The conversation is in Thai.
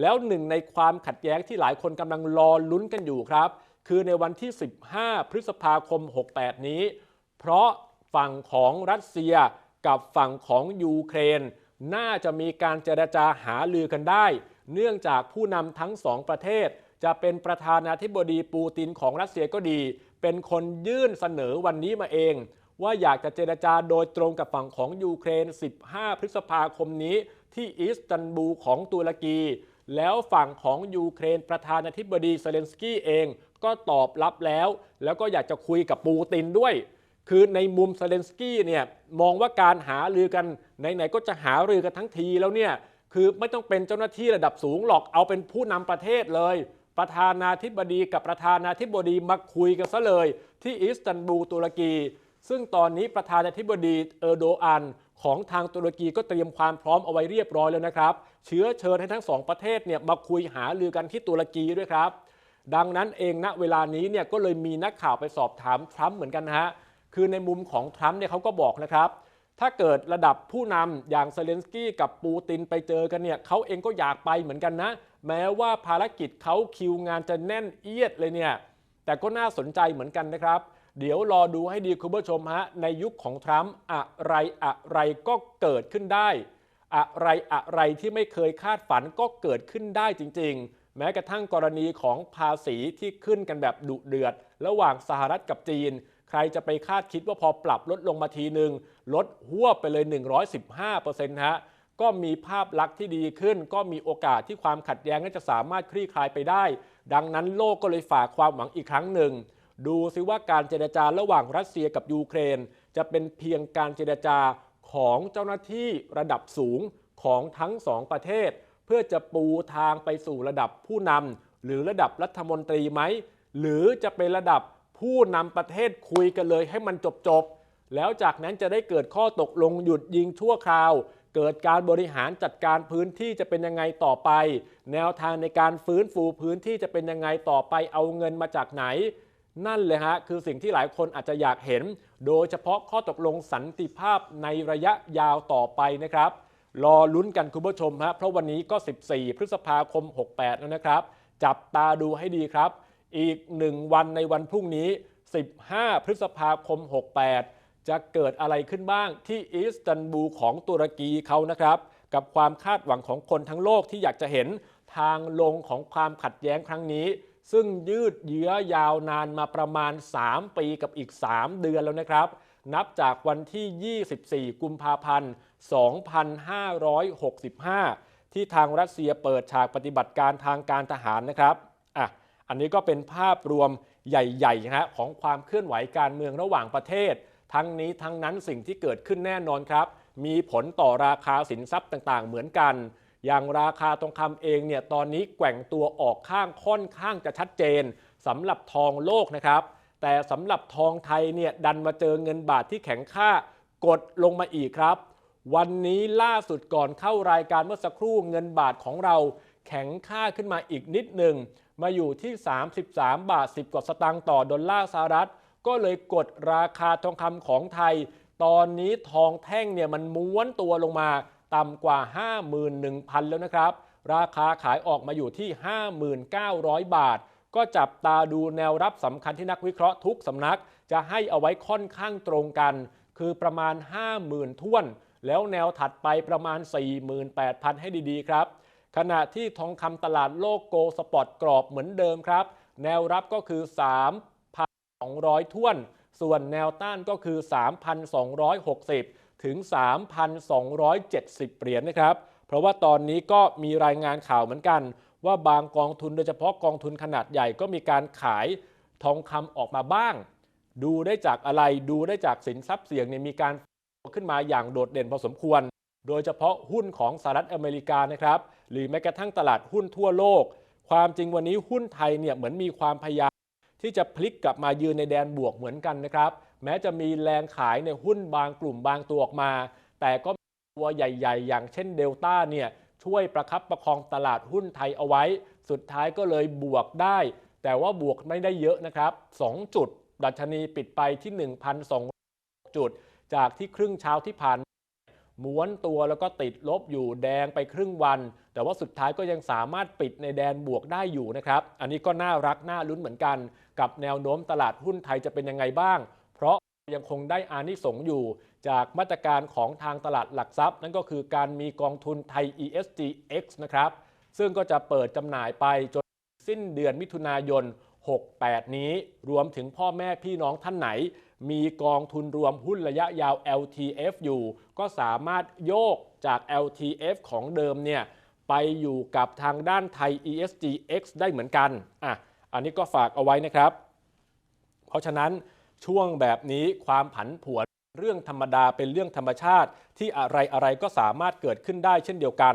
แล้วหนึ่งในความขัดแย้งที่หลายคนกำลังรอลุ้นกันอยู่ครับ คือในวันที่ 15 พฤษภาคม 68 นี้ เพราะฝั่งของรัสเซียกับฝั่งของยูเครน น่าจะมีการเจรจาหาลือกันได้ เนื่องจากผู้นำทั้งสองประเทศ จะเป็นประธานาธิบดีปูตินของรัสเซียก็ดี เป็นคนยื่นเสนอวันนี้มาเอง ว่าอยากจะเจรจาโดยตรงกับฝั่งของยูเครน 15 พฤษภาคมนี้ที่อิสตันบูลของตุรกี แล้วฝั่งของยูเครนประธานาธิบดีเซเลนสกี้เองก็ตอบรับแล้ว แล้วก็อยากจะคุยกับปูตินด้วย คือในมุมเซเลนสกี้เนี่ยมองว่าการหารือกันไหนๆก็จะหารือกันทั้งทีแล้วเนี่ยคือไม่ต้องเป็นเจ้าหน้าที่ระดับสูงหรอกเอาเป็นผู้นำประเทศเลย ประธานาธิบดีกับประธานาธิบดีมาคุยกันซะเลย ที่อิสตันบูลตุรกี ซึ่งตอนนี้ประธานาธิบดีเออโดอัน ของทางตุรกีก็เตรียมความพร้อมเอาไว้เรียบร้อยแล้วนะครับ เชื้อเชิญให้ทั้งสองประเทศเนี่ยมาคุยหารือกันที่ตุรกีด้วยครับ ดังนั้นเองณเวลานี้เนี่ยก็เลยมีนักข่าวไปสอบถามทรัมป์เหมือนกันนะฮะคือในมุมของทรัมป์เนี่ยเขาก็บอกนะครับ ถ้าเกิดระดับผู้นำอย่างเซเลนสกี้กับปูตินไปเจอกันเนี่ยเขาเองก็อยากไปเหมือนกันนะ แม้ว่าภารกิจเขาคิวงานจะแน่นเอียดเลยเนี่ยแต่ก็น่าสนใจเหมือนกันนะครับ เดี๋ยวรอดูให้ดีคุณผู้ชมฮะในยุคของทรัมป์อะไรอะไรก็เกิดขึ้นได้ อะไรอะไรที่ไม่เคยคาดฝันก็เกิดขึ้นได้จริง ๆ แม้กระทั่งกรณีของภาษีที่ขึ้นกันแบบดุเดือด ระหว่างสหรัฐกับจีน ใครจะไปคาดคิดว่าพอปรับลดลงมาทีหนึ่งลดหัวไปเลย 115%ฮะก็มีภาพลักษณ์ที่ดีขึ้น ก็มีโอกาสที่ความขัดแย้งนั้นจะสามารถคลี่คลายไปได้ ดังนั้นโลกก็เลยฝากความหวังอีกครั้งหนึ่ง ดูซิว่าการเจรจาระหว่างรัสเซียกับยูเครน จะเป็นเพียงการเจรจาของเจ้าหน้าที่ระดับสูงของทั้งสองประเทศ เพื่อจะปูทางไปสู่ระดับผู้นำหรือระดับรัฐมนตรีไหม หรือจะเป็นระดับผู้นำประเทศคุยกันเลยให้มันจบๆแล้วจากนั้นจะได้เกิดข้อตกลงหยุดยิงชั่วคราว เกิดการบริหารจัดการพื้นที่จะเป็นยังไงต่อไป แนวทางในการฟื้นฟูพื้นที่จะเป็นยังไงต่อไปเอาเงินมาจากไหน นั่นเลยฮะคือสิ่งที่หลายคนอาจจะอยากเห็น โดยเฉพาะข้อตกลงสันติภาพในระยะยาวต่อไปนะครับ รอลุ้นกันคุณผู้ชมฮะเพราะวันนี้ก็ 14 พฤษภาคม 68 แล้วนะครับ จับตาดูให้ดีครับ อีกหนึ่งวันในวันพรุ่งนี้ 15 พฤษภาคม 68 จะเกิดอะไรขึ้นบ้างที่อิสตันบูลของตุรกีเขานะครับ กับความคาดหวังของคนทั้งโลกที่อยากจะเห็นทางลงของความขัดแย้งครั้งนี้ ซึ่งยืดเยื้อยาวนานมาประมาณ 3 ปีกับอีก 3 เดือนแล้วนะครับ นับจากวันที่ 24 กุมภาพันธ์ 2565 ที่ทางรัสเซียเปิดฉากปฏิบัติการทางการทหารนะครับอะอันนี้ก็เป็นภาพรวมใหญ่ๆนะฮะของความเคลื่อนไหวการเมืองระหว่างประเทศ ทั้งนี้ทั้งนั้นสิ่งที่เกิดขึ้นแน่นอนครับ มีผลต่อราคาสินทรัพย์ต่างๆ เหมือนกัน อย่างราคาทองคำเองเนี่ยตอนนี้แกว่งตัวออกข้างค่อนข้างจะชัดเจนสำหรับทองโลกนะครับ แต่สำหรับทองไทยเนี่ยดันมาเจอเงินบาทที่แข็งค่ากดลงมาอีกครับ วันนี้ล่าสุดก่อนเข้ารายการเมื่อสักครู่เงินบาทของเราแข็งค่าขึ้นมาอีกนิดหนึ่งมาอยู่ที่ 33 บาท 10 กว่าสตางค์ต่อดอลลาร์สหรัฐ ก็เลยกดราคาทองคำของไทย ตอนนี้ทองแท่งเนี่ยมันม้วนตัวลงมา ต่ำกว่า 51,000 แล้วนะครับ ราคาขายออกมาอยู่ที่ 5,900 บาท ก็จับตาดูแนวรับสำคัญที่นักวิเคราะห์ทุกสำนัก จะให้เอาไว้ค่อนข้างตรงกัน คือประมาณ 50,000ท่วน แล้วแนวถัดไปประมาณ 48,000 ให้ดีๆ ครับ ขณะที่ทองคำตลาดโลกโกลสปอร์ตกรอบเหมือนเดิมครับ แนวรับก็คือ 3,200ท่วน ส่วนแนวต้านก็คือ 3,260 ถึง 3,270 เหรียญนะครับ เพราะว่าตอนนี้ก็มีรายงานข่าวเหมือนกัน ว่าบางกองทุนโดยเฉพาะกองทุนขนาดใหญ่ก็มีการขายทองคำออกมาบ้าง ดูได้จากอะไรดูได้จากสินทรัพย์เสี่ยงเนี่ยมีการขึ้นมาอย่างโดดเด่นพอสมควร โดยเฉพาะหุ้นของสหรัฐอเมริกานะครับ หรือแม้กระทั่งตลาดหุ้นทั่วโลก ความจริงวันนี้หุ้นไทยเนี่ยเหมือนมีความพยายามที่จะพลิกกลับมายืนในแดนบวกเหมือนกันนะครับ แม้จะมีแรงขายในหุ้นบางกลุ่มบางตัวออกมา แต่ก็ตัวใหญ่ ๆ อย่างเช่นเดลต้าเนี่ยช่วยประคับประคองตลาดหุ้นไทยเอาไว้ สุดท้ายก็เลยบวกได้ แต่ว่าบวกไม่ได้เยอะนะครับ 2 จุด ดัชนีปิดไปที่ 1,200 จุด จากที่ครึ่งเช้าที่ผ่านม้วนตัวแล้วก็ติดลบอยู่แดงไปครึ่งวัน แต่ว่าสุดท้ายก็ยังสามารถปิดในแดนบวกได้อยู่นะครับ อันนี้ก็น่ารักน่าลุ้นเหมือนกัน กับแนวโน้มตลาดหุ้นไทยจะเป็นยังไงบ้าง ยังคงได้อานิสงส์อยู่จากมาตรการของทางตลาดหลักทรัพย์ นั่นก็คือการมีกองทุนไทย ESGX นะครับ ซึ่งก็จะเปิดจำหน่ายไปจนสิ้นเดือนมิถุนายน 68 นี้ รวมถึงพ่อแม่พี่น้องท่านไหน มีกองทุนรวมหุ้นระยะยาว LTF อยู่ ก็สามารถโยกจาก LTF ของเดิมเนี่ยไปอยู่กับทางด้านไทย ESGX ได้เหมือนกันอะอันนี้ก็ฝากเอาไว้นะครับ เพราะฉะนั้น ช่วงแบบนี้ความผันผวนเรื่องธรรมดาเป็นเรื่องธรรมชาติที่อะไรอะไรก็สามารถเกิดขึ้นได้เช่นเดียวกัน